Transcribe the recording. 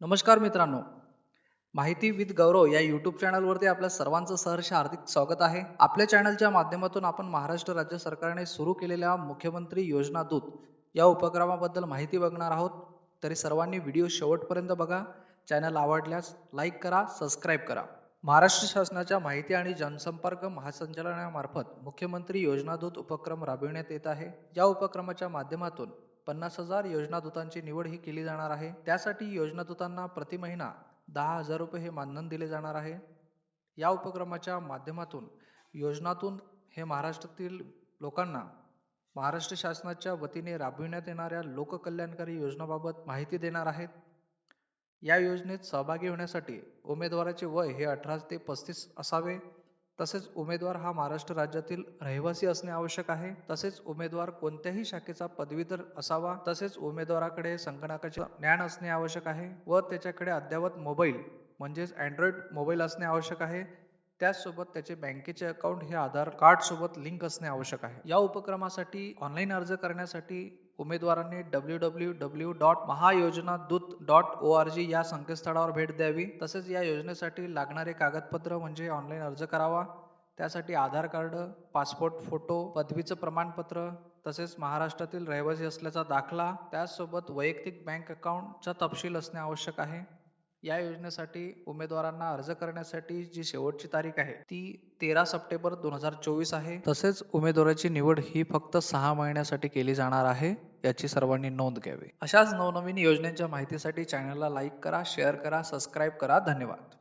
नमस्कार मित्रांनो. माहिती विथ गौरव या यूट्यूब चॅनलवरती आपल्या सर्वांचं सहर्ष हार्दिक स्वागत आहे. आपल्या चॅनलच्या माध्यमातून आपण महाराष्ट्र राज्य सरकारने सुरू केलेल्या मुख्यमंत्री योजना दूत या उपक्रमाबद्दल माहिती बघणार आहोत. तरी सर्वांनी व्हिडिओ शेवटपर्यंत बघा. चॅनल आवडल्यास लाईक करा सबस्क्राईब करा. महाराष्ट्र शासनाच्या माहिती आणि जनसंपर्क महासंचालनामार्फत मुख्यमंत्री योजना दूत उपक्रम राबविण्यात येत आहे. या उपक्रमाच्या माध्यमातून पन्नास हजार योजनादूतांची निवड ही केली जाणार आहे. त्यासाठी योजनादूतांना प्रति महिना दहा हजार रुपये हे मानधन दिले जाणार आहे. या उपक्रमाच्या माध्यमातून योजनातून हे महाराष्ट्रातील लोकांना महाराष्ट्र शासनाच्या वतीने राबविण्यात येणाऱ्या लोककल्याणकारी योजनाबाबत माहिती देणार आहेत. या योजनेत सहभागी होण्यासाठी उमेदवाराचे वय हे अठरा ते पस्तीस असावे. तसेच उमेदवार हा महाराष्ट्र राज्यातील रहिवासी असणे आवश्यक आहे. तसेच उमेदवार कोणत्याही शाखेचा पदवीधर असावा. तसेच उमेदवाराकडे संगणकाचे ज्ञान असणे आवश्यक आहे व त्याच्याकडे अद्ययावत मोबाईल म्हणजेच अँड्रॉइड मोबाईल असणे आवश्यक आहे. त्याचसोबत त्याचे बँकेचे अकाउंट हे आधार कार्ड सोबत लिंक असणे आवश्यक आहे. या उपक्रमासाठी ऑनलाईन अर्ज करण्यासाठी उमेदवारांनी W W W dot Mahayojana Doot dot O R G या संकेतस्थळावर भेट द्यावी. तसेच या योजनेसाठी लागणारे कागदपत्र म्हणजे ऑनलाईन अर्ज करावा. त्यासाठी आधार कार्ड पासपोर्ट फोटो पदवीचं प्रमाणपत्र तसेच महाराष्ट्रातील रहिवासी असल्याचा दाखला त्याचसोबत वैयक्तिक बँक अकाउंटचा तपशील असणे आवश्यक आहे. या योजनेसाठी उमेदवारांना अर्ज करण्यासाठी जी शेवटची तारीख आहे ती तेरा सप्टेंबर दोन हजार चोवीस आहे. तसेच उमेदवाराची निवड ही फक्त सहा महिन्यासाठी केली जाणार आहे याची सर्वांनी नोंद घ्यावी. अशाच नवनवीन योजनेच्या माहितीसाठी चॅनलला लाईक करा शेअर करा सबस्क्राईब करा. धन्यवाद.